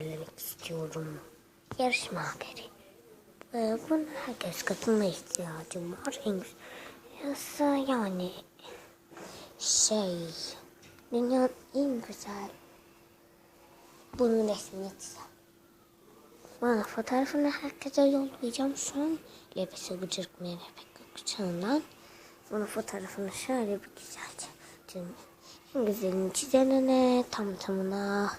söylemek istiyorum. Yarışma haberi. Ee, buna herkes katılma ihtiyacım var. Güzelse yani şey dünyanın en güzel bunun resmini. Bana fotoğrafını herkese yollayacağım şu an. Lebesi Gıcırk Merhaba Gökçe'nden. Bunun fotoğrafını şöyle bir güzelce çizeyim. En güzelini çizene tam tamına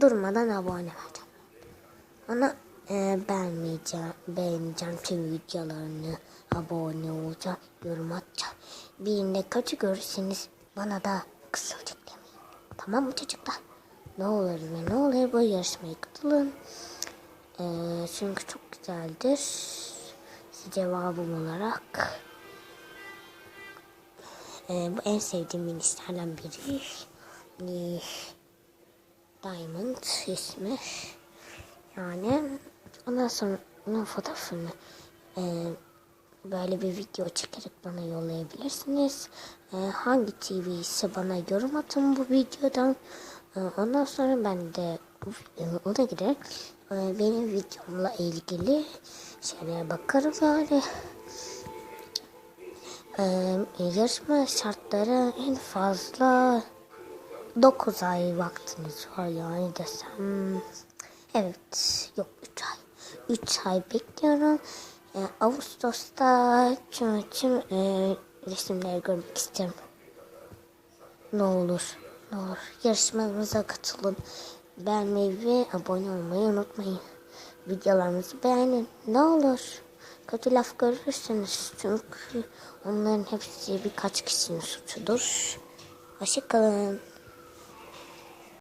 durmadan abone vereceğim. Ona e, beğenmeyeceğim, beğeneceğim tüm videolarını, abone olacağım, yorum atacağım. Birinde kötü görürseniz bana da kısılcık demeyin. Tamam mı çocuklar? Ne olur ve ne olur bu yarışmaya katılın. E, çünkü çok güzeldir. Cevabım olarak e, bu en sevdiğim minislerden biri. E, Diamond ismi. Yani ondan sonra onun fotoğrafını e, böyle bir video çekerek bana yollayabilirsiniz. E, hangi TV ise bana yorum atın bu videodan. E, ondan sonra ben de e, ona girer e, benim videomla ilgili şeylere bakarım yani. E, yarışma şartları en fazla 9 ay vaktiniz var yani desem. Evet yok 3 ay. 3 ay bekliyorum. E, Ağustos'ta tüm, tüm e, resimleri görmek isterim. Ne olur ne olur yarışmamıza katılın. Beğenmeyi ve abone olmayı unutmayın. Videolarımızı beğenin ne olur. Kötü laf görürsünüz çünkü onların hepsi birkaç kişinin suçudur. Hoşçakalın.